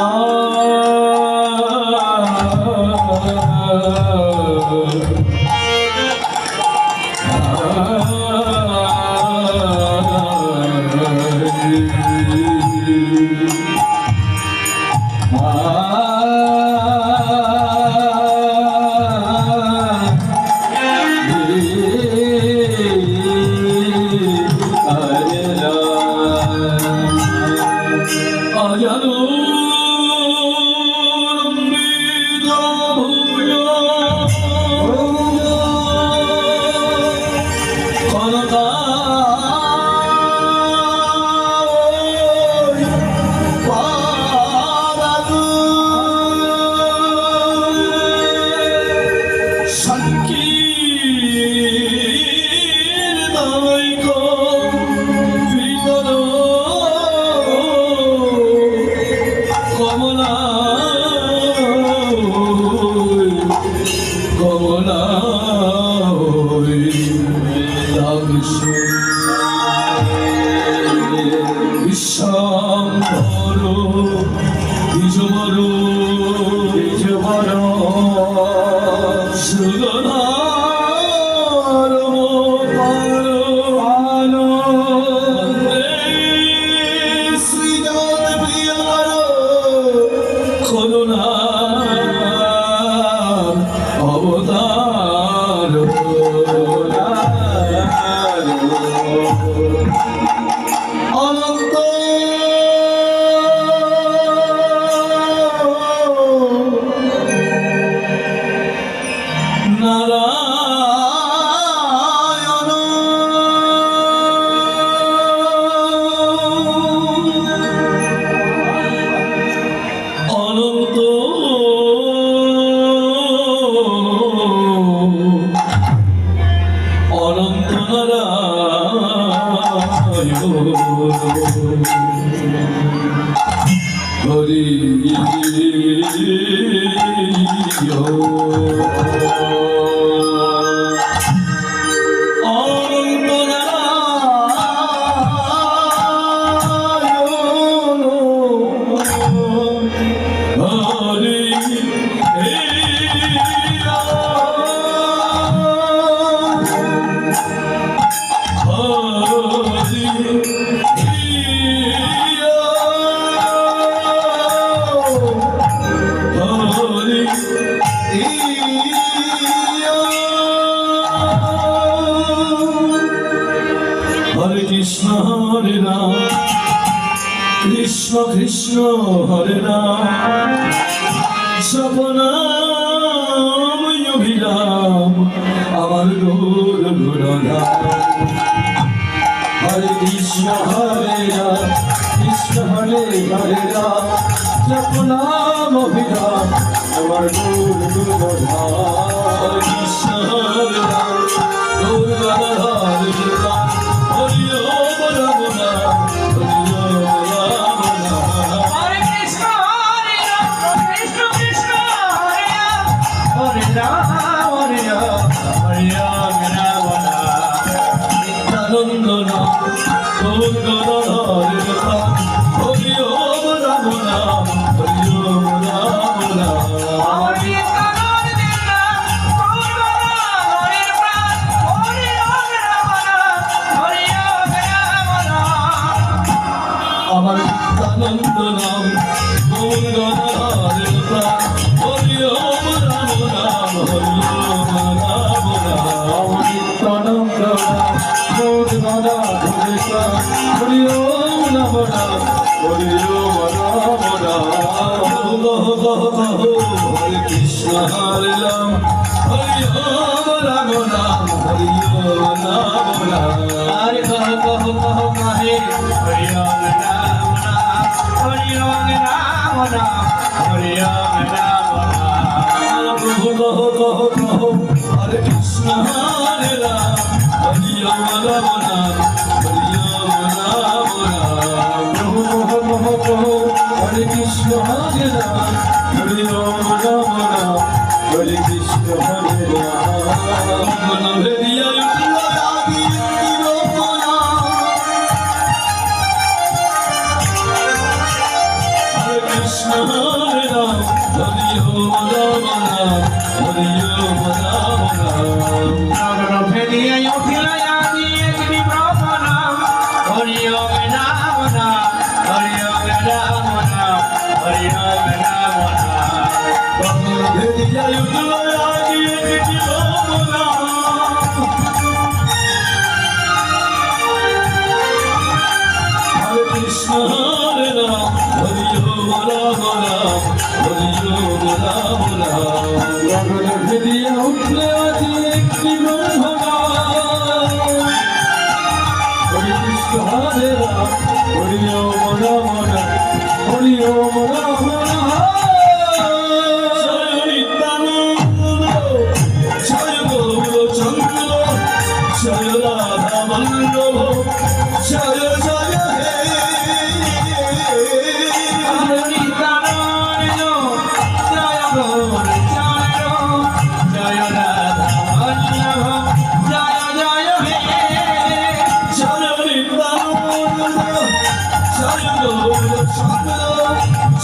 아. বিজবর কৃষ্ণ হরে রাম। কৃষ্ণ কৃষ্ণ হরে রাম। সপনাম অভিরাম। আমার গোর গুণরাম হরে কৃষ্ণ হরে রাম। কৃষ্ণ হরে হরে রাম। সপনাম অভিরাম। আমার গোর গুণরাম হরে কৃষ্ণ হরে রাম। গোর হরি হরে রাম। হরি রাম রাম। কৃষ্ণ হরে রাম হরি রাম রাম হরি রাম রাম হরে কহ কহ কহ কহে হরি রাম রাম রাম হরি রাম রাম রাম হরি রাম রাম রাম প্রভু কহ কহ কহ হরে কৃষ্ণ হরে রাম হরি রাম রাম রাম কহ হরে কৃষ্ণ হরে রাম হরি রাম রাম রাম। হরে কৃষ্ণ হরে রাম। Dios,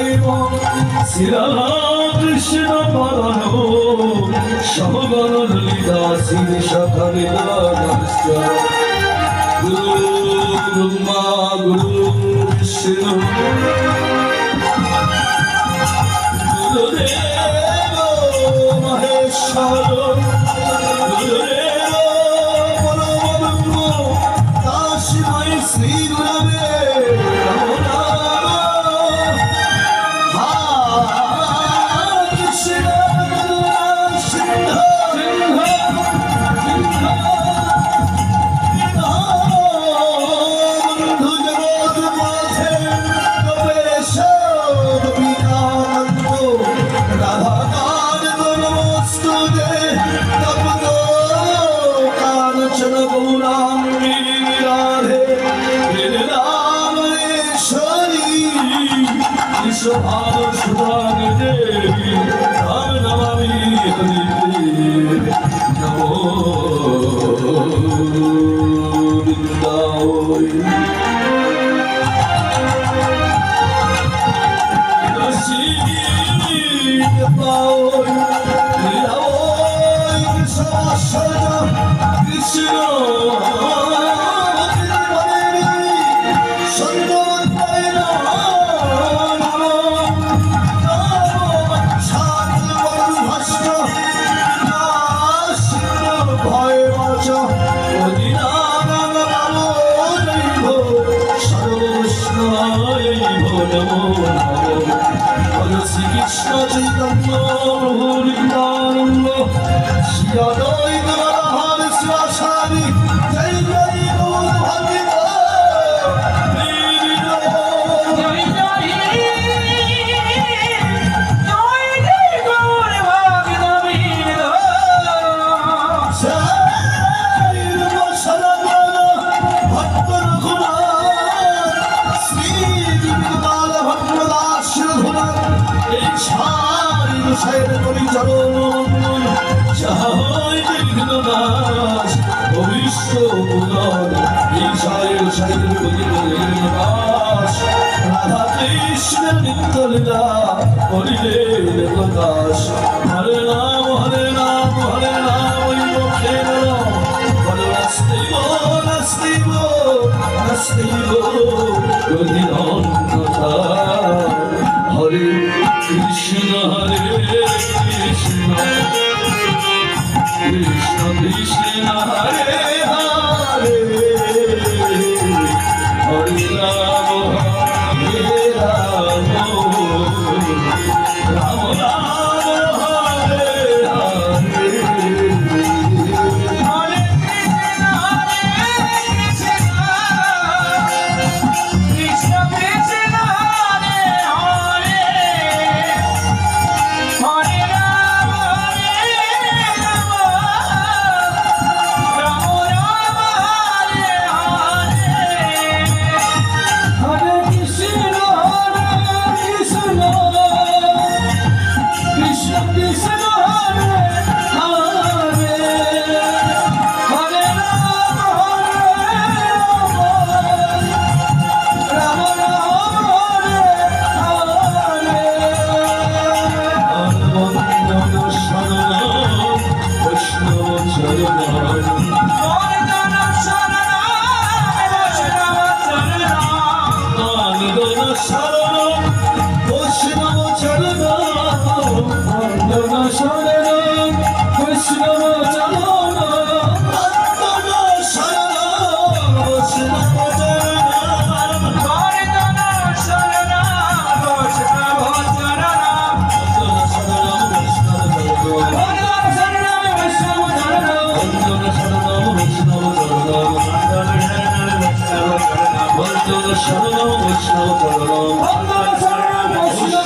দেব শ্রীরামকৃষ্ণ পরম সমগণ লীলা শ্রী সকালে গুরু ব্রহ্মা গুরু বিষ্ণু গুরুদেব মহেশ্বর গুরুদেব কৃষ্ণ চৈতন্য প্রভু নিত্যানন্দ শিয়াদয় চিন্তা করিলে প্রকাশ। হরে নাম হরে নাম হরে নাম ওই মুখে বলো নাস্তিব নাস্তিব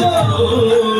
Oh,